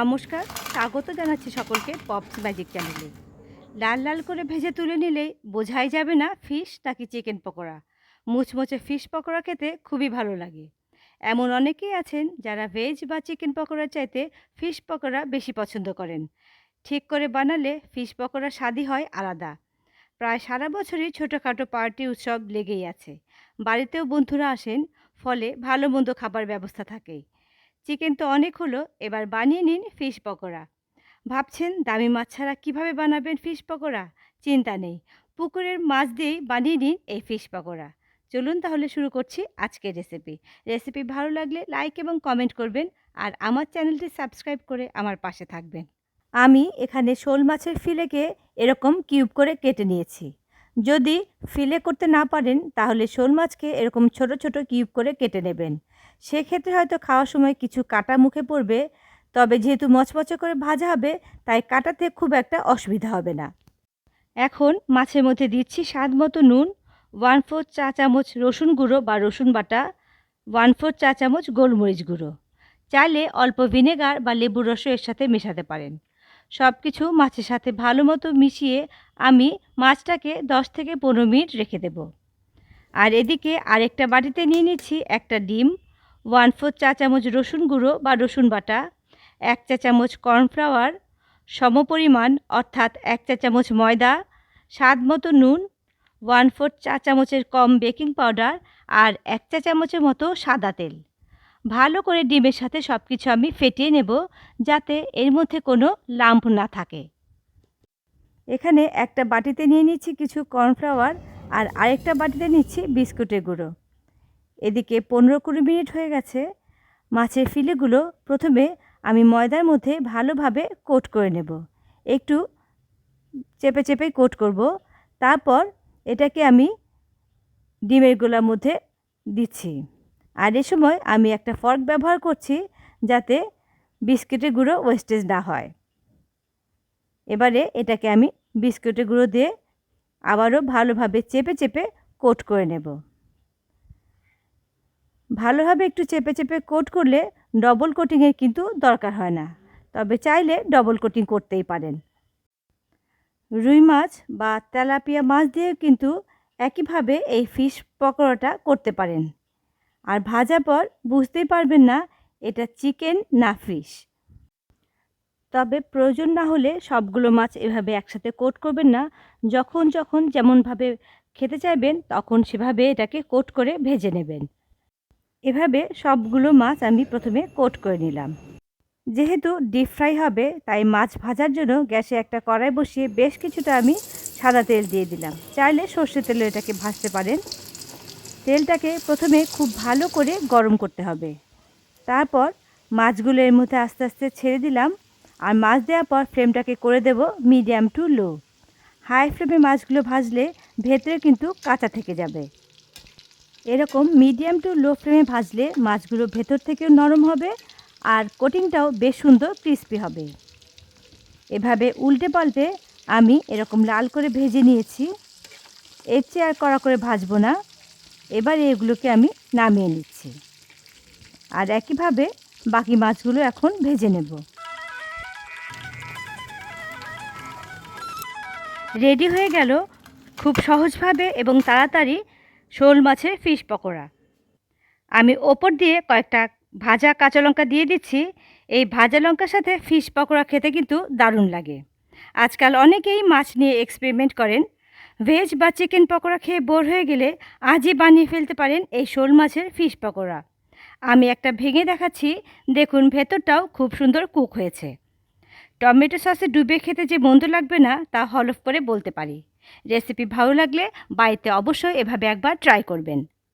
নমস্কার, স্বাগত জানাচ্ছি সকলকে পপস ম্যাজিক চ্যানেলে লাল লাল করে ভেজে তুলে নিলেই বোঝাই যাবে না ফিশ নাকি চিকেন পকোড়া। মুচমুচে ফিশ পকোড়া খেতে খুবই ভালো লাগে। এমন অনেকেই আছেন যারা ভেজ বা চিকেন পকোড়ার চাইতে ফিশ পকোড়া বেশি পছন্দ করেন। ঠিক করে বানালে ফিশ পকোড়া স্বাদই হয় আলাদা। প্রায় সারা বছরই ছোটোখাটো পার্টি উৎসব লেগেই আছে। বাড়িতেও বন্ধুরা আসেন, ফলে ভালো মন্দ খাবার ব্যবস্থা থাকে। চিকেন তো অনেক হলো, এবার বানিয়ে নিন ফিশ পকোড়া। ভাবছেন দামি মাছ ছাড়া কীভাবে বানাবেন ফিশ পকোড়া? চিন্তা নেই, পুকুরের মাছ দিয়েই বানিয়ে নিন এই ফিশ পকোড়া। চলুন তাহলে শুরু করছি আজকের রেসিপি। রেসিপি ভালো লাগলে লাইক এবং কমেন্ট করবেন, আর আমার চ্যানেলটি সাবস্ক্রাইব করে আমার পাশে থাকবেন। আমি এখানে শোল মাছের ফিলেকে এরকম কিউব করে কেটে নিয়েছি। যদি ফিলে করতে না পারেন, তাহলে শোল মাছকে এরকম ছোট ছোট কিউব করে কেটে নেবেন। সেক্ষেত্রে হয়তো খাওয়ার সময় কিছু কাটা মুখে পড়বে, তবে যেহেতু মচমচে করে ভাজা হবে, তাই কাটাতে খুব একটা অসুবিধা হবে না। এখন মাছের মধ্যে দিচ্ছি স্বাদ মতো নুন, ওয়ান ফোর চা চামচ রসুন গুঁড়ো বা রসুন বাটা, ওয়ান ফোর চা চামচ গোলমরিচ গুঁড়ো। চাইলে অল্প ভিনেগার বা লেবুর রসও এর সাথে মেশাতে পারেন। সব কিছু মাছের সাথে ভালো মতো মিশিয়ে আমি মাছটাকে দশ থেকে পনেরো মিনিট রেখে দেব। আর এদিকে আরেকটা বাটিতে নিয়ে নিচ্ছি একটা ডিম, ওয়ান ফোর চা চামচ রসুন গুঁড়ো বা রসুন বাটা, এক চা চামচ কর্নফ্লাওয়ার সমপরিমাণ, অর্থাৎ এক চা চামচ ময়দা, স্বাদ মতো নুন, ওয়ান ফোর চা চামচের কম বেকিং পাউডার আর এক চা চামচের মতো সাদা তেল। ভালো করে ডিমের সাথে সব কিছু আমি ফেটিয়ে নেব যাতে এর মধ্যে কোনো লাম্প না থাকে। এখানে একটা বাটিতে নিয়ে নিচ্ছি কিছু কর্নফ্লাওয়ার আর আরেকটা বাটিতে নিচ্ছি বিস্কুটের গুঁড়ো। এদিকে পনেরো কুড়ি মিনিট হয়ে গেছে। মাছের ফিলেগুলো প্রথমে আমি ময়দার মধ্যে ভালোভাবে কোট করে নেব। একটু চেপে চেপে কোট করব। তারপর এটাকে আমি ডিমের গোলার মধ্যে দিচ্ছি। আর এ সময় আমি একটা ফর্ক ব্যবহার করছি যাতে বিস্কিটের গুঁড়ো ওয়েস্টেজ না হয়। এবারে এটাকে আমি বিস্কুটের গুঁড়ো দিয়ে আবারও ভালোভাবে চেপে চেপে কোট করে নেব। ভালোভাবে একটু চেপে চেপে কোট করলে ডবল কোটিংয়ের কিন্তু দরকার হয় না, তবে চাইলে ডবল কোটিং করতেই পারেন। রুই মাছ বা তেলাপিয়া মাছ দিয়েও কিন্তু একইভাবে এই ফিশ পকোড়াটা করতে পারেন। আর ভাজার পর বুঝতেই পারবেন না এটা চিকেন না ফিশ। তবে প্রয়োজন না হলে সবগুলো মাছ এভাবে একসাথে কোট করবেন না। যখন যখন যেমনভাবে খেতে চাইবেন তখন সেভাবে এটাকে কোট করে ভেজে নেবেন। এভাবে সবগুলো মাছ আমি প্রথমে কোট করে নিলাম। যেহেতু ডিপ ফ্রাই হবে, তাই মাছ ভাজার জন্য গ্যাসে একটা কড়াই বসিয়ে বেশ কিছুটা আমি সাদা তেল দিয়ে দিলাম। চাইলে সর্ষে তেলে এটাকে ভাজতে পারেন। তেলটাকে প্রথমে খুব ভালো করে গরম করতে হবে। তারপর মাছগুলো এর মধ্যে আস্তে আস্তে ছেড়ে দিলাম। আর মাছ দেওয়ার পর ফ্লেমটাকে করে দেব মিডিয়াম টু লো। হাই ফ্লেমে মাছগুলো ভাজলে ভেতরে কিন্তু কাঁচা থেকে যাবে। এরকম মিডিয়াম টু লো ফ্লেমে ভাজলে মাছগুলো ভেতর থেকেও নরম হবে আর কোটিংটাও বেশ সুন্দর ক্রিস্পি হবে। এভাবে উল্টে পাল্টে আমি এরকম লাল করে ভেজে নিয়েছি। এর চেয়ে আর কড়া করে ভাজবো না। এবার এগুলোকে আমি নামিয়ে নিচ্ছি। আর একইভাবে বাকি মাছগুলো এখন ভেজে নেব। রেডি হয়ে গেল খুব সহজভাবে এবং তাড়াতাড়ি শোল মাছের ফিশ পকোড়া। আমি ওপর দিয়ে কয়েকটা ভাজা কাঁচা লঙ্কা দিয়ে দিচ্ছি। এই ভাজা লঙ্কার সাথে ফিশ পকোড়া খেতে কিন্তু দারুণ লাগে। আজকাল অনেকেই মাছ নিয়ে এক্সপেরিমেন্ট করেন ভেজ বা চিকেন পকোড়া খেয়ে বোর হয়ে গেলে আজই বানিয়ে ফেলতে পারেন এই শোল মাছের ফিশ পকোড়া। আমি একটা ভেঙে দেখাচ্ছি, দেখুন ভেতরটাও খুব সুন্দর কুক হয়েছে। টমেটো সসে ডুবে খেতে যে মন্দ লাগবে না, তা হলফ করে বলতে পারি। রেসিপি ভালো লাগলে বাড়িতে অবশ্যই এভাবে একবার ট্রাই করবেন।